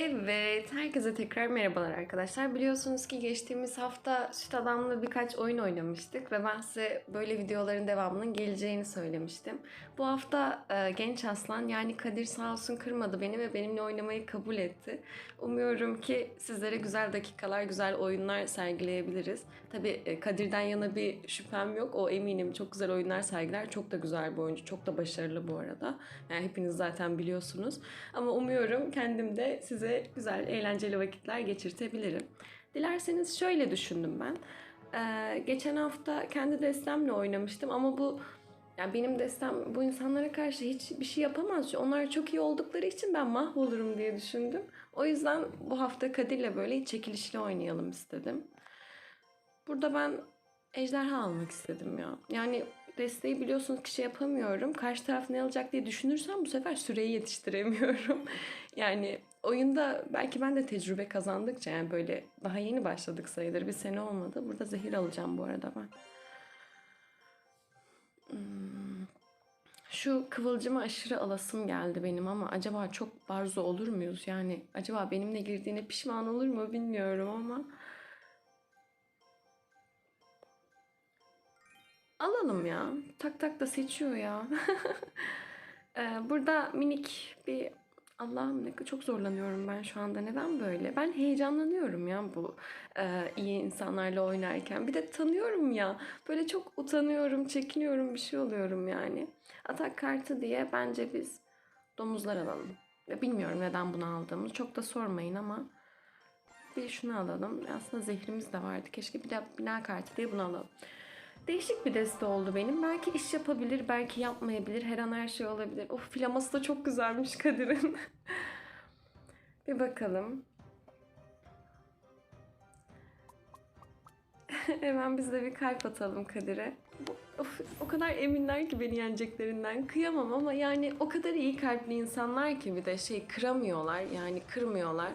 Evet, herkese tekrar merhabalar arkadaşlar. Biliyorsunuz ki geçtiğimiz hafta Süt Adam'la birkaç oyun oynamıştık ve ben size böyle videoların devamının geleceğini söylemiştim. Bu hafta e, Genç Aslan yani Kadir sağ olsun kırmadı beni ve benimle oynamayı kabul etti. Umuyorum ki sizlere güzel dakikalar, güzel oyunlar sergileyebiliriz. Tabii e, Kadir'den yana bir şüphem yok. O eminim çok güzel oyunlar sergiler. Çok da güzel bir oyuncu. Çok da başarılı bu arada. Yani hepiniz zaten biliyorsunuz. Ama umuyorum kendim de size güzel, eğlenceli vakitler geçirtebilirim. Dilerseniz şöyle düşündüm ben. Ee, geçen hafta kendi destemle oynamıştım ama bu yani benim destem bu insanlara karşı hiç bir şey yapamaz. Onlar çok iyi oldukları için ben mahvolurum diye düşündüm. O yüzden bu hafta Kadir'le böyle çekilişli oynayalım istedim. Burada ben ejderha almak istedim ya. Yani desteği biliyorsunuz ki şey yapamıyorum. Karşı taraf ne alacak diye düşünürsem bu sefer süreyi yetiştiremiyorum. yani oyunda belki ben de tecrübe kazandıkça yani böyle daha yeni başladık sayılır. Bir sene olmadı. Burada zehir alacağım bu arada ben. Hmm. Şu kıvılcıma aşırı alasım geldi benim ama acaba çok barzo olur muyuz? Yani acaba benimle girdiğine pişman olur mu bilmiyorum ama alalım ya. Tak tak da seçiyor ya. Ee, Burada minik bir Allah'ım ne çok zorlanıyorum ben şu anda. Neden böyle? Ben heyecanlanıyorum ya bu e, iyi insanlarla oynarken. Bir de tanıyorum ya. Böyle çok utanıyorum, çekiniyorum bir şey oluyorum yani. Atak kartı diye bence biz domuzlar alalım. Bilmiyorum neden bunu aldığımızı. Çok da sormayın ama bir şunu alalım. Aslında zehrimiz de vardı. Keşke bir de bina kartı diye bunu alalım. Değişik bir deste oldu benim. Belki iş yapabilir, belki yapmayabilir. Her an her şey olabilir. Of flaması da çok güzelmiş Kadir'in. bir bakalım. Hemen biz de bir kalp atalım Kadir'e. Of, o kadar eminler ki beni yeneceklerinden. Kıyamam ama yani o kadar iyi kalpli insanlar ki bir de şey kıramıyorlar. Yani kırmıyorlar.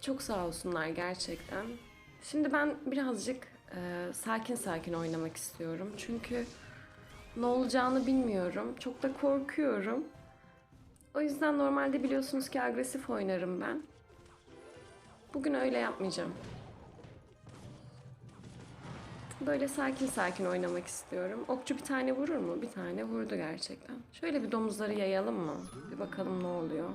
Çok sağ olsunlar gerçekten. Şimdi ben birazcık e, sakin sakin oynamak istiyorum. Çünkü ne olacağını bilmiyorum. Çok da korkuyorum. O yüzden normalde biliyorsunuz ki agresif oynarım ben. Bugün öyle yapmayacağım. Böyle sakin sakin oynamak istiyorum. Okçu bir tane vurur mu? Bir tane vurdu gerçekten. Şöyle bir domuzları yayalım mı? Bir bakalım ne oluyor.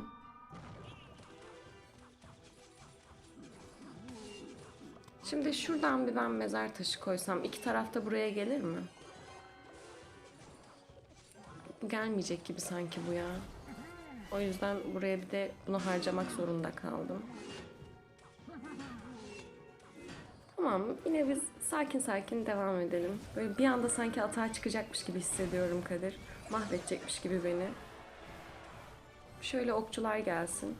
Şimdi şuradan bir ben mezar taşı koysam iki tarafta buraya gelir mi? Gelmeyecek gibi sanki bu ya. O yüzden buraya bir de bunu harcamak zorunda kaldım. Tamam yine biz sakin sakin devam edelim. Böyle bir anda sanki atağa çıkacakmış gibi hissediyorum Kadir. Mahvedecekmiş gibi beni. Şöyle okçular gelsin.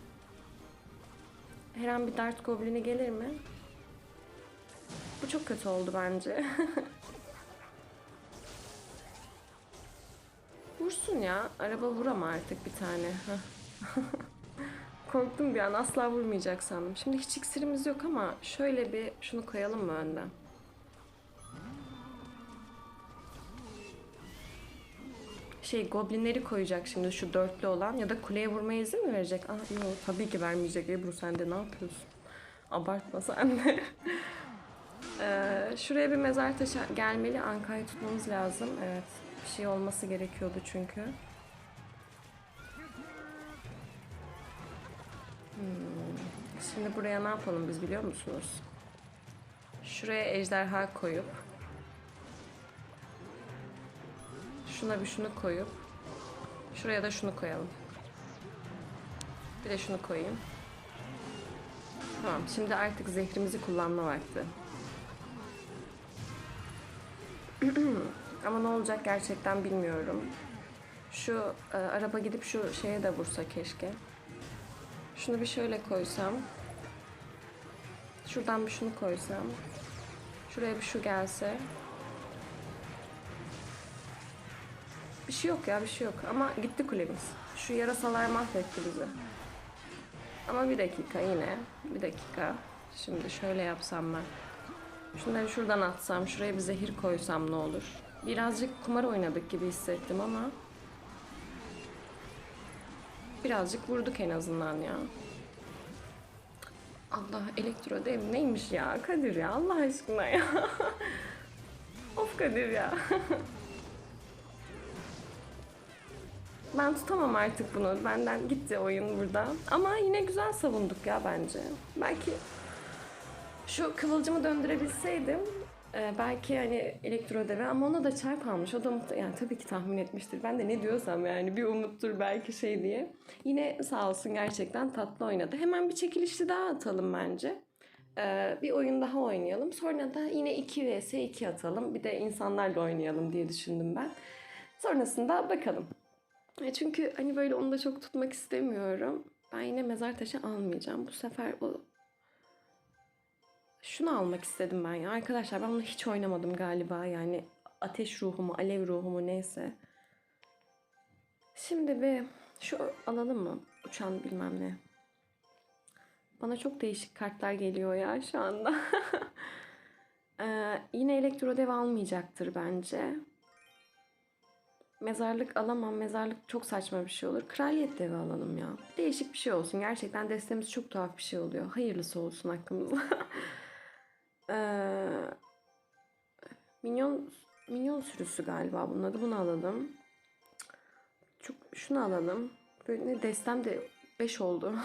Her an bir dart goblini gelir mi? Bu çok kötü oldu bence. Vursun ya. Araba vur ama artık bir tane. Korktum bir an. Asla vurmayacak sandım. Şimdi hiç iksirimiz yok ama şöyle bir şunu koyalım mı önden? Şey goblinleri koyacak şimdi şu dörtlü olan ya da kuleye vurmaya izin mi verecek? Aa yok tabii ki vermeyecek Ebru sen de ne yapıyorsun? Abartma sen de. Ee, şuraya bir mezar taşı gelmeli. Anka'yı tutmamız lazım. Evet. Bir şey olması gerekiyordu çünkü. Hmm. Şimdi buraya ne yapalım biz biliyor musunuz? Şuraya ejderha koyup şuna bir şunu koyup şuraya da şunu koyalım. Bir de şunu koyayım. Tamam, şimdi artık zehrimizi kullanma vakti. Ama ne olacak gerçekten bilmiyorum. Şu e, araba gidip şu şeye de vursa keşke. Şunu bir şöyle koysam. Şuradan bir şunu koysam. Şuraya bir şu gelse. Bir şey yok ya bir şey yok. Ama gitti kulemiz. Şu yarasalar mahvetti bizi. Ama bir dakika yine. Bir dakika. Şimdi şöyle yapsam ben. Şunları şuradan atsam, şuraya bir zehir koysam ne olur? Birazcık kumar oynadık gibi hissettim ama birazcık vurduk en azından ya. Allah elektro dev neymiş ya Kadir ya Allah aşkına ya. of Kadir ya. ben tutamam artık bunu. Benden gitti oyun burada. Ama yine güzel savunduk ya bence. Belki şu kıvılcımı döndürebilseydim e, belki hani elektro deve ama ona da çarp almış. O da mutlu, yani tabii ki tahmin etmiştir. Ben de ne diyorsam yani bir umuttur belki şey diye. Yine sağ olsun gerçekten tatlı oynadı. Hemen bir çekilişli daha atalım bence. E, bir oyun daha oynayalım. Sonra da yine 2 vs 2 atalım. Bir de insanlarla oynayalım diye düşündüm ben. Sonrasında bakalım. E, çünkü hani böyle onu da çok tutmak istemiyorum. Ben yine mezar taşı almayacağım. Bu sefer o şunu almak istedim ben ya. Arkadaşlar ben bunu hiç oynamadım galiba. Yani ateş ruhumu, alev ruhumu neyse. Şimdi bir şu alalım mı? Uçan bilmem ne. Bana çok değişik kartlar geliyor ya şu anda. Ee, yine elektro dev almayacaktır bence. Mezarlık alamam. Mezarlık çok saçma bir şey olur. Kraliyet devi alalım ya. Değişik bir şey olsun. Gerçekten destemiz çok tuhaf bir şey oluyor. Hayırlısı olsun hakkımızda. Ee, minyon minyon sürüsü galiba bunun adı. Bunu alalım. Çok şunu alalım. Böyle ne destem de 5 oldu.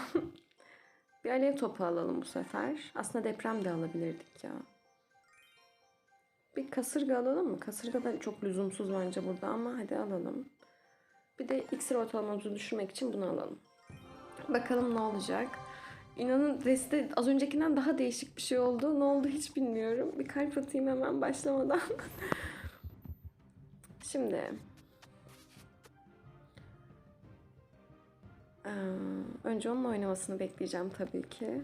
bir alev topu alalım bu sefer. Aslında deprem de alabilirdik ya. Bir kasırga alalım mı? Kasırga da çok lüzumsuz bence burada ama hadi alalım. Bir de iksir ortalamamızı düşürmek için bunu alalım. Bakalım ne olacak. İnanın deste az öncekinden daha değişik bir şey oldu. Ne oldu hiç bilmiyorum. Bir kalp atayım hemen başlamadan. Şimdi. Ee, önce onun oynamasını bekleyeceğim tabii ki.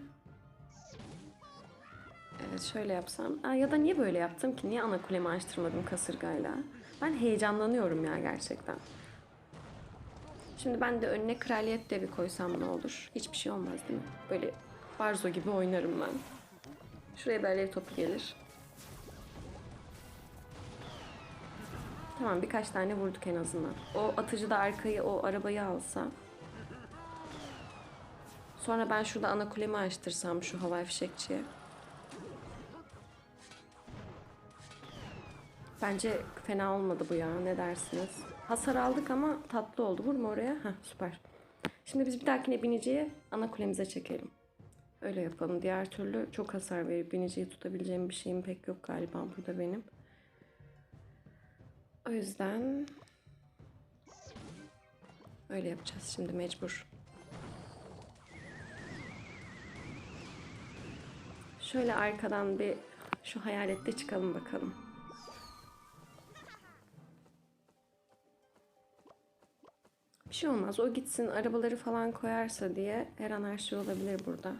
Evet şöyle yapsam. Aa, ya da niye böyle yaptım ki? Niye ana kulemi açtırmadım kasırgayla? Ben heyecanlanıyorum ya gerçekten. Şimdi ben de önüne kraliyet devi koysam ne olur? Hiçbir şey olmaz değil mi? Böyle barzo gibi oynarım ben. Şuraya bir alev topu gelir. Tamam birkaç tane vurduk en azından. O atıcı da arkayı o arabayı alsa. Sonra ben şurada ana kulemi açtırsam şu havai fişekçiye. Bence fena olmadı bu ya. Ne dersiniz? Hasar aldık ama tatlı oldu. Vurma oraya. Heh, süper. Şimdi biz bir dahakine biniciye ana kulemize çekelim. Öyle yapalım. Diğer türlü çok hasar verip biniciyi tutabileceğim bir şeyim pek yok galiba burada benim. O yüzden öyle yapacağız şimdi mecbur. Şöyle arkadan bir şu hayalette çıkalım bakalım. Bir şey olmaz. O gitsin arabaları falan koyarsa diye her an her şey olabilir burada.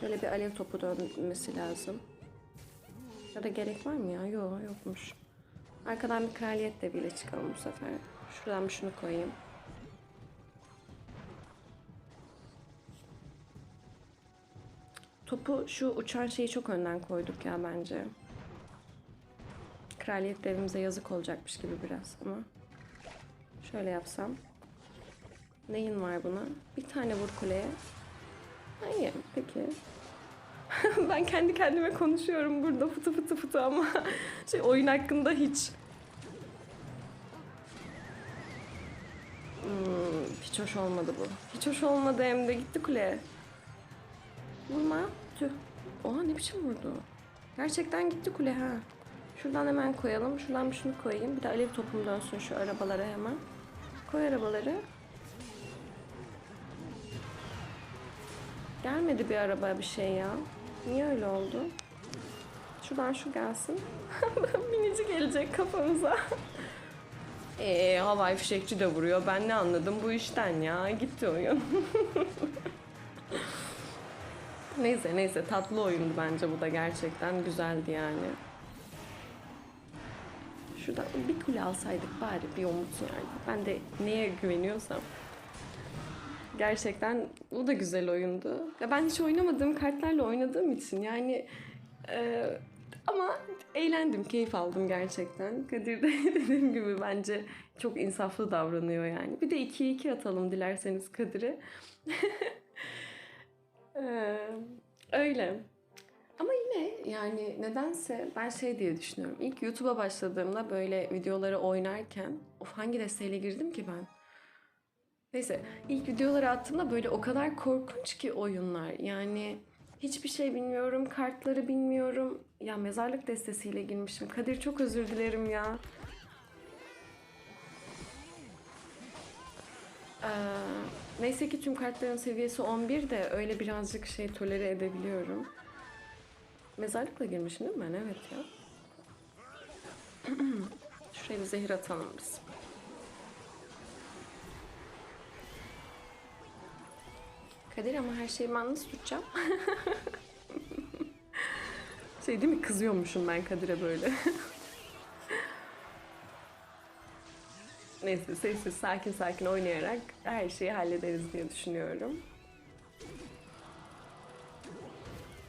Şöyle bir alev topu dönmesi lazım. Ya da gerek var mı ya? Yok yokmuş. Arkadan bir kraliyet de bile çıkalım bu sefer. Şuradan şunu koyayım. Topu şu uçan şeyi çok önden koyduk ya bence. Kraliyet devimize yazık olacakmış gibi biraz ama. Şöyle yapsam. Neyin var buna? Bir tane vur kuleye. Hayır, peki. ben kendi kendime konuşuyorum burada fıtı fıtı fıtı ama şey oyun hakkında hiç. Hmm, hiç hoş olmadı bu. Hiç hoş olmadı hem de gitti kuleye. Vurma. Tüh. Oha ne biçim vurdu. Gerçekten gitti kule ha. Şuradan hemen koyalım. Şuradan şunu koyayım. Bir de alev topum dönsün şu arabalara hemen. Koy arabaları. Gelmedi bir araba bir şey ya. Niye öyle oldu? Şuradan şu gelsin. Binici gelecek kafamıza. Eee havai fişekçi de vuruyor. Ben ne anladım bu işten ya. Gitti oyun. neyse neyse tatlı oyundu bence bu da gerçekten güzeldi yani. Şuradan bir kule alsaydık bari bir umut yani. Ben de neye güveniyorsam. Gerçekten bu da güzel oyundu. Ya ben hiç oynamadığım kartlarla oynadığım için yani e, ama eğlendim, keyif aldım gerçekten. Kadir de dediğim gibi bence çok insaflı davranıyor yani. Bir de 2'ye 2 atalım dilerseniz Kadir'e. Ee, öyle. Ama yine yani nedense ben şey diye düşünüyorum. İlk YouTube'a başladığımda böyle videoları oynarken of hangi desteğiyle girdim ki ben? Neyse ilk videoları attığımda böyle o kadar korkunç ki oyunlar. Yani hiçbir şey bilmiyorum, kartları bilmiyorum. Ya mezarlık destesiyle girmişim. Kadir çok özür dilerim ya. Ee, neyse ki tüm kartların seviyesi 11 de öyle birazcık şey tolere edebiliyorum. Mezarlıkla girmişim değil mi ben? Evet ya. Şuraya bir zehir atalım biz. Kadir ama her şeyi ben nasıl tutacağım? şey değil mi? Kızıyormuşum ben Kadir'e böyle. Neyse sessiz sakin sakin oynayarak her şeyi hallederiz diye düşünüyorum.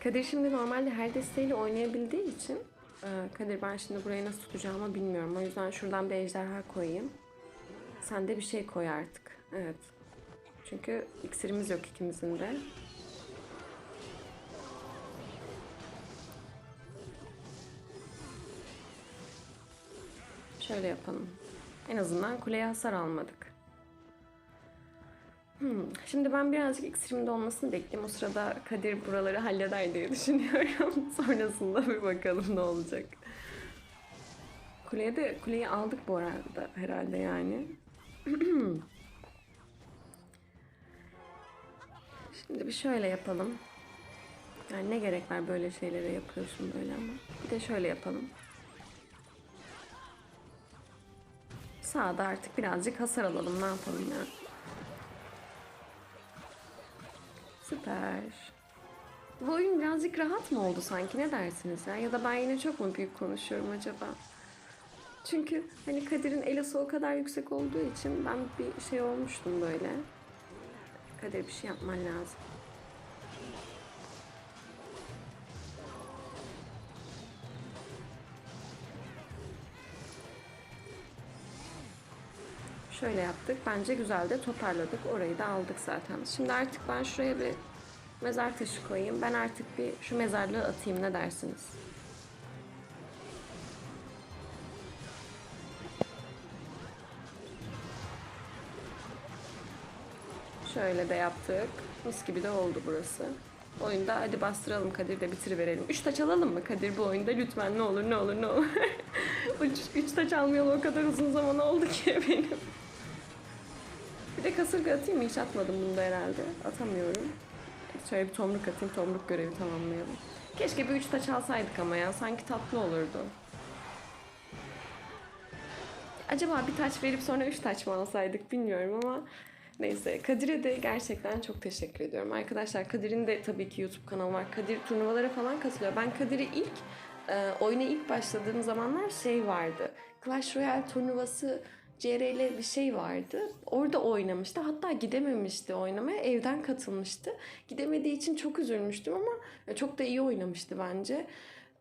Kadir şimdi normalde her desteğiyle oynayabildiği için e, Kadir ben şimdi burayı nasıl tutacağımı bilmiyorum. O yüzden şuradan bir ejderha koyayım. Sen de bir şey koy artık. Evet. Çünkü iksirimiz yok ikimizin de. Şöyle yapalım. En azından kuleye hasar almadık. Hmm, Şimdi ben birazcık iksirimde olmasını bekleyeyim. O sırada Kadir buraları halleder diye düşünüyorum. Sonrasında bir bakalım ne olacak. Kuleye de kuleyi aldık bu arada herhalde yani. Şimdi bir şöyle yapalım. Yani ne gerek var böyle şeylere yapıyorsun böyle ama. Bir de şöyle yapalım. Sağda artık birazcık hasar alalım. Ne yapalım ya? Süper. Bu oyun birazcık rahat mı oldu sanki? Ne dersiniz ya? Ya da ben yine çok mu büyük konuşuyorum acaba? Çünkü hani Kadir'in elosu o kadar yüksek olduğu için ben bir şey olmuştum böyle. Kadir bir şey yapman lazım. Şöyle yaptık. Bence güzel de toparladık. Orayı da aldık zaten. Şimdi artık ben şuraya bir mezar taşı koyayım. Ben artık bir şu mezarlığı atayım. Ne dersiniz? Şöyle de yaptık. Mis gibi de oldu burası. Oyunda hadi bastıralım Kadir de bitiriverelim. Üç taç alalım mı Kadir bu oyunda? Lütfen ne olur ne olur ne olur. üç, taç almayalı o kadar uzun zaman oldu ki benim. Bir de kasırga atayım mı? Hiç atmadım bunu da herhalde. Atamıyorum. Şöyle bir tomruk atayım. Tomruk görevi tamamlayalım. Keşke bir üç taç alsaydık ama ya. Sanki tatlı olurdu. Acaba bir taç verip sonra üç taç mı alsaydık bilmiyorum ama neyse. Kadir'e de gerçekten çok teşekkür ediyorum. Arkadaşlar Kadir'in de tabii ki YouTube kanalı var. Kadir turnuvalara falan katılıyor. Ben Kadir'i ilk e, oyuna ilk başladığım zamanlar şey vardı. Clash Royale turnuvası CRL bir şey vardı. Orada oynamıştı. Hatta gidememişti oynamaya. Evden katılmıştı. Gidemediği için çok üzülmüştüm ama çok da iyi oynamıştı bence.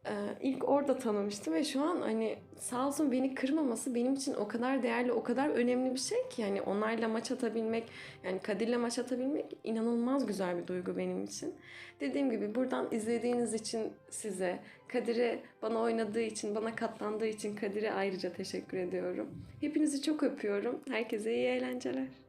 Ee, ilk orada tanımıştım ve şu an hani sağ olsun beni kırmaması benim için o kadar değerli, o kadar önemli bir şey ki yani onlarla maç atabilmek, yani Kadir'le maç atabilmek inanılmaz güzel bir duygu benim için. Dediğim gibi buradan izlediğiniz için size, Kadir'e bana oynadığı için, bana katlandığı için Kadir'e ayrıca teşekkür ediyorum. Hepinizi çok öpüyorum. Herkese iyi eğlenceler.